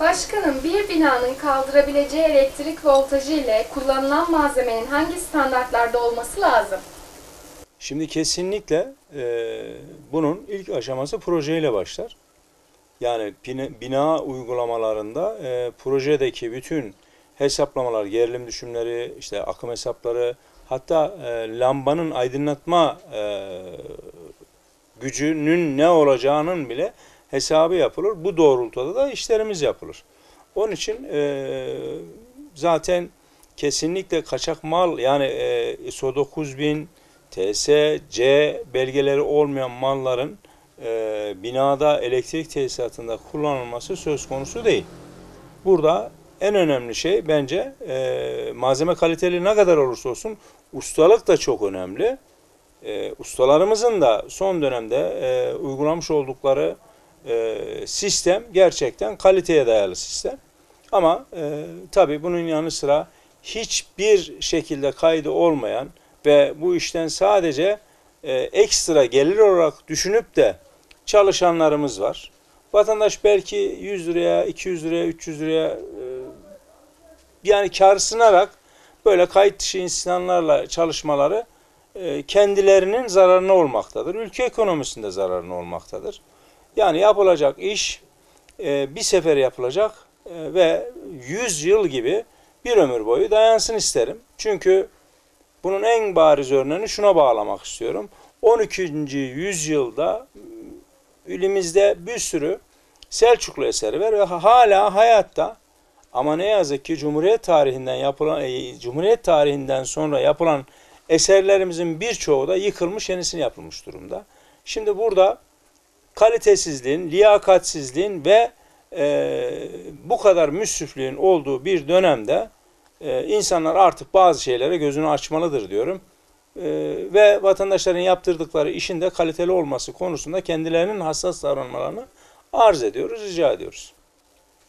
Başkanım, bir binanın kaldırabileceği elektrik voltajı ile kullanılan malzemenin hangi standartlarda olması lazım? Şimdi kesinlikle e, bunun ilk aşaması projeyle başlar. Yani bina, uygulamalarında e, projedeki bütün hesaplamalar, gerilim düşümleri, işte akım hesapları, hatta e, lambanın aydınlatma e, gücünün ne olacağının bile hesabı yapılır. Bu doğrultuda da işlerimiz yapılır. Onun için e, zaten kesinlikle kaçak mal yani e, ISO 9000, TSC belgeleri olmayan malların e, binada elektrik tesisatında kullanılması söz konusu değil. Burada en önemli şey bence e, malzeme kaliteli ne kadar olursa olsun ustalık da çok önemli. E, ustalarımızın da son dönemde e, uygulamış oldukları e, sistem gerçekten kaliteye dayalı sistem. Ama e, tabii bunun yanı sıra hiçbir şekilde kaydı olmayan ve bu işten sadece e, ekstra gelir olarak düşünüp de çalışanlarımız var. Vatandaş belki 100 liraya, 200 liraya, 300 liraya e, yani karsınarak böyle kayıt dışı insanlarla çalışmaları e, kendilerinin zararına olmaktadır. Ülke ekonomisinde zararına olmaktadır. Yani yapılacak iş e, bir sefer yapılacak e, ve 100 yıl gibi bir ömür boyu dayansın isterim. Çünkü bunun en bariz örneğini şuna bağlamak istiyorum. 12. yüzyılda ilimizde bir sürü Selçuklu eseri var ve hala hayatta ama ne yazık ki Cumhuriyet tarihinden yapılan e, Cumhuriyet tarihinden sonra yapılan eserlerimizin birçoğu da yıkılmış, yenisini yapılmış durumda. Şimdi burada kalitesizliğin, liyakatsizliğin ve e, bu kadar müsrifliğin olduğu bir dönemde e, insanlar artık bazı şeylere gözünü açmalıdır diyorum. E, ve vatandaşların yaptırdıkları işin de kaliteli olması konusunda kendilerinin hassas davranmalarını arz ediyoruz, rica ediyoruz.